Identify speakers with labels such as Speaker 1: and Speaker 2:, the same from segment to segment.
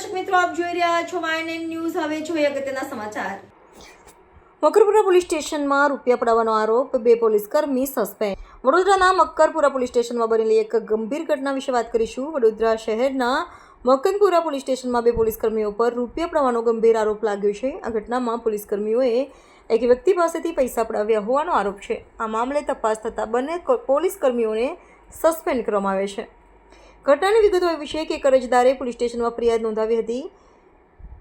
Speaker 1: આપ જોઈ રહ્યા છો વાયન ન્યૂઝ હવે જોઈએ અગત્યના સમાચાર.
Speaker 2: મકરપુરા પોલીસ સ્ટેશનમાં રૂપિયા પડાવવાનો આરોપ, બે પોલીસ કર્મી સસ્પેન્ડ વડોદરાના મકરપુરા પોલીસ સ્ટેશનમાં બનેલી એક ગંભીર ઘટના વિશે વાત કરીશું. વડોદરા શહેરના મકનપુરા પોલીસ સ્ટેશનમાં બે પોલીસ કર્મીઓ પર રૂપિયા પડાવવાનો ગંભીર આરોપ લાગ્યો છે. આ ઘટનામાં પોલીસ કર્મીઓએ એક વ્યક્તિ પાસેથી પૈસા પડાવ્યા હોવાનો આરોપ છે. આ મામલે તપાસ થતાં બંને પોલીસકર્મીઓને પોલીસ કર્મીઓને સસ્પેન્ડ કરવામાં આવે છે. ઘટનાની વિગતો એવી છે કે અરજદારે પોલીસ સ્ટેશનમાં ફરિયાદ નોંધાવી હતી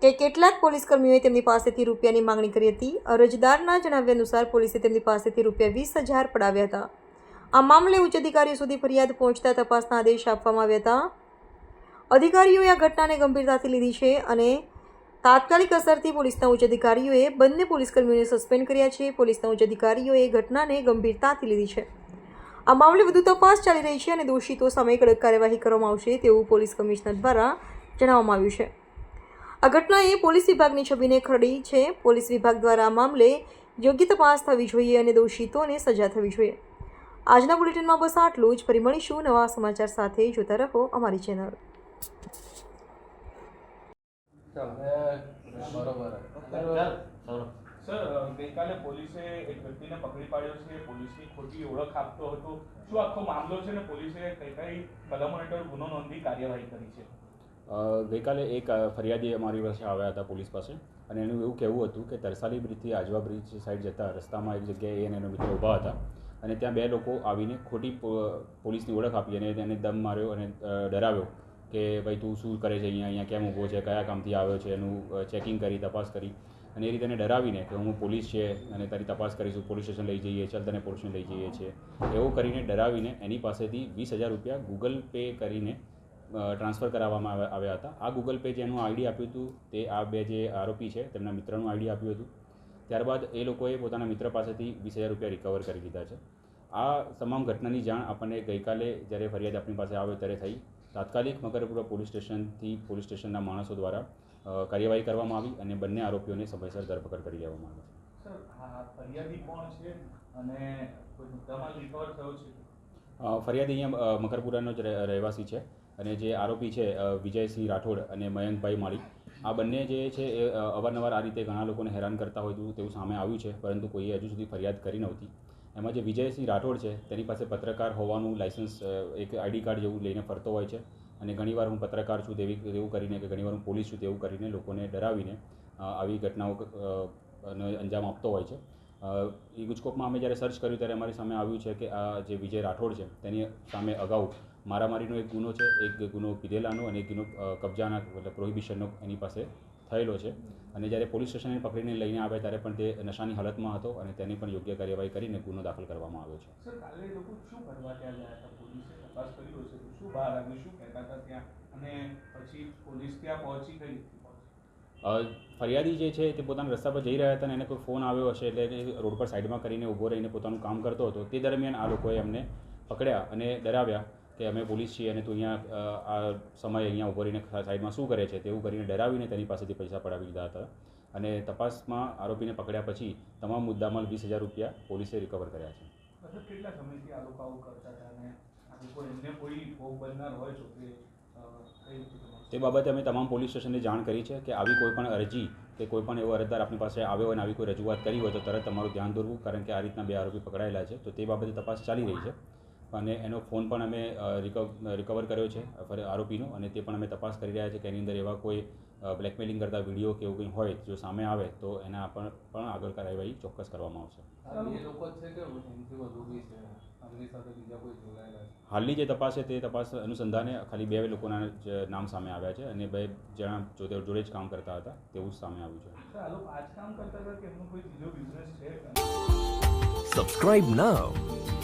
Speaker 2: કે કેટલાક પોલીસ કર્મીઓએ તેમની પાસેથી રૂપિયાની માંગણી કરી હતી. અરજદારના જણાવ્યા અનુસાર પોલીસે તેમની પાસેથી રૂપિયા વીસ હજાર પડાવ્યા હતા. આ મામલે ઉચ્ચ અધિકારીઓ સુધી ફરિયાદ પહોંચતા તપાસના આદેશ આપવામાં આવ્યા હતા. અધિકારીઓએ આ ઘટનાને ગંભીરતાથી લીધી છે અને તાત્કાલિક અસરથી પોલીસના ઉચ્ચ અધિકારીઓએ બંને પોલીસ કર્મીઓને સસ્પેન્ડ કર્યા છે. પોલીસના ઉચ્ચ અધિકારીઓએ ઘટનાને ગંભીરતાથી લીધી છે. આ મામલે વધુ તપાસ ચાલી રહી છે અને દોષિતો સામે કડક કાર્યવાહી કરવામાં આવશે તેવું પોલીસ કમિશનર દ્વારા જણાવવામાં આવ્યું છે. આ ઘટનાએ પોલીસ વિભાગની છબીને ખરડી છે. પોલીસ વિભાગ દ્વારા આ મામલે યોગ્ય તપાસ થવી જોઈએ અને દોષિતોને સજા થવી જોઈએ. આજના બુલેટિનમાં બસ આટલું જ. ફરી મળીશું નવા સમાચાર સાથે. જોતા રહો અમારી ચેનલ.
Speaker 3: બરોબર.
Speaker 4: સર, ગઈકાલે પોલીસે એક વ્યક્તિને પકડી પાડ્યો છે, પોલીસની ખોટી ઓળખ આપતો હતો. શું આખો મામલો છે ને પોલીસે કઈ કઈ કલમો હેઠળ ગુનો નોંધી કાર્યવાહી કરી છે?
Speaker 3: ગઈકાલે એક ફરિયાદી અમારી પાસે આવ્યા હતા પોલીસ પાસે અને એનું એવું કહેવું હતું કે તરસાલી બ્રિજથી આજવા બ્રિજ સાઈડ જતા રસ્તામાં એક જગ્યાએ એને એનો મિત્ર ઊભા હતા અને ત્યાં બે લોકો આવીને ખોટી પોલીસની ઓળખ આપી અને તેને દમ માર્યો અને ડરાવ્યો કે ભાઈ તું શું કરે છે અહીંયા અહીંયા કેમ ઊભો છે, કયા કામથી આવ્યો છે, એનું ચેકિંગ કરી, તપાસ કરી. અને એ રીતે એને ડરાવીને કે હું પોલીસ છે અને તારી તપાસ કરીશું, પોલીસ સ્ટેશન લઈ જઈએ ચાલ તને પોલીસ લઈ જઈએ છીએ. એવું કરીને ડરાવીને એની પાસેથી વીસ હજાર રૂપિયા ગૂગલ પે કરીને ટ્રાન્સફર કરાવવામાં આવ્યા- હતા. આ ગૂગલ પે જેનું આઈડી આપ્યું હતું, તે આ બે જે આરોપી છે, તેમના મિત્રનું આઈડી આપ્યું હતું. ત્યારબાદ એ લોકોએ પોતાના મિત્ર પાસેથી વીસ હજાર રૂપિયા રિકવર કરી લીધા છે. આ તમામ ઘટનાની જાણ આપણને ગઈકાલે જ્યારે ફરિયાદ આપણી પાસે આવ્યો ત્યારે થઈ. તાત્કાલિક મકરપુરા પોલીસ સ્ટેશનથી, પોલીસ સ્ટેશનના માણસો દ્વારા કાર્યવાહી કરવામાં આવી અને બંને આરોપીઓને સમયસર ધરપકડ કરી લેવામાં આવી.
Speaker 4: ફરિયાદી
Speaker 3: અહીંયા મકરપુરાનો જ રહે- રહેવાસી છે અને જે આરોપી છે વિજયસિંહ રાઠોડ અને મયંકભાઈ માળી આ બંને જે છે એ અવારનવાર આ રીતે ઘણા લોકોને હેરાન કરતા હોય તેવું સામે આવ્યું છે પરંતુ કોઈએ હજુ સુધી ફરિયાદ કરી નહોતી. એમાં જે વિજયસિંહ રાઠોડ છે તેની પાસે પત્રકાર હોવાનું લાઇસન્સ એક આઈડી કાર્ડ જેવું લઈને ફરતો હોય છે. અને ઘણીવાર હું પત્રકાર છું તેવી તેવું કરીને કે ઘણીવાર હું પોલીસ છું તેવું કરીને લોકોને ડરાવીને આવી ઘટનાઓ અંજામ આપતો હોય છે. ઈ ગુજકોપમાં અમે જ્યારે સર્ચ કર્યું ત્યારે અમારી સામે આવ્યું છે કે આ જે વિજય રાઠોડ છે, તેની સામે અગાઉ મારામારીનો એક ગુનો છે, એક ગુનો પીધેલાનો અને એક ગુનો કબજાના મતલબ પ્રોહિબિશનનો એની પાસે થયેલો છે. અને જ્યારે પોલીસ સ્ટેશને પકડીને લઈને આવ્યા ત્યારે પણ તે નશાની હાલતમાં હતો અને તેની પણ યોગ્ય કાર્યવાહી કરીને ગુનો દાખલ કરવામાં આવ્યો છે.
Speaker 4: તપાસ કરી હશે તો શું બહાર આવ્યું? શું કહેતા હતા ત્યાં? અને પછી પોલીસ ત્યાં પહોંચી
Speaker 3: અ, ફરિયાદી જે છે તે પોતાના રસ્તા પર જઈ રહ્યા હતા અને એને કોઈ ફોન આવ્યો હશે એટલે રોડ પર સાઈડમાં કરીને ઊભો રહીને પોતાનું કામ કરતો હતો. તે દરમિયાન આ લોકોએ અમને પકડ્યા અને ડરાવ્યા કે અમે પોલીસ છીએ અને તું અહીંયા આ સમયે અહીંયા ઊભો રહીને સાઈડમાં શું કરે છે તેવું કરીને ડરાવીને તેની પાસેથી પૈસા પડાવી લીધા હતા. અને તપાસમાં આરોપીને પકડ્યા પછી તમામ મુદ્દામાં વીસ હજાર રૂપિયા પોલીસે રિકવર કર્યા છે.
Speaker 4: કેટલા સમયથી આ લોકો આવું કરતા હતા
Speaker 3: તે બાબતે અમે તમામ પોલીસ સ્ટેશનને જાણ કરી છે કે આવી કોઈ પણ અરજી કે કોઈ પણ એવો અરજદાર આપણી પાસે આવ્યો હોય અને આવી કોઈ રજૂઆત કરી હોય તો તરત તમારું ધ્યાન દોરવું, કારણ કે આ રીતના બે આરોપી પકડાયેલા છે. તો તે બાબતે તપાસ ચાલી રહી છે. અને એનો ફોન પણ અમે રિકવ રિકવર કર્યો છે ફરી આરોપીનો અને તે પણ અમે તપાસ કરી રહ્યા છે કે એની અંદર એવા કોઈ બ્લેકમેલિંગ કરતા વીડિયો કે એવું કંઈ હોય જો સામે આવે તો એના પણ પણ આગળ કાર્યવાહી ચોક્કસ કરવામાં આવશે.
Speaker 5: આ બે લોકો જ છે કે એનાથી વધુ બી છે આમની સાથે બીજા કોઈ જોડાયેલા છે?
Speaker 3: હાલની જે તપાસ છે તે તપાસ અનુસંધાને ખાલી બે લોકોના જ નામ સામે આવ્યા છે અને બે જણા જોડે જોડે જ કામ કરતા હતા તેવું જ સામે આવ્યું છે.
Speaker 4: સર આ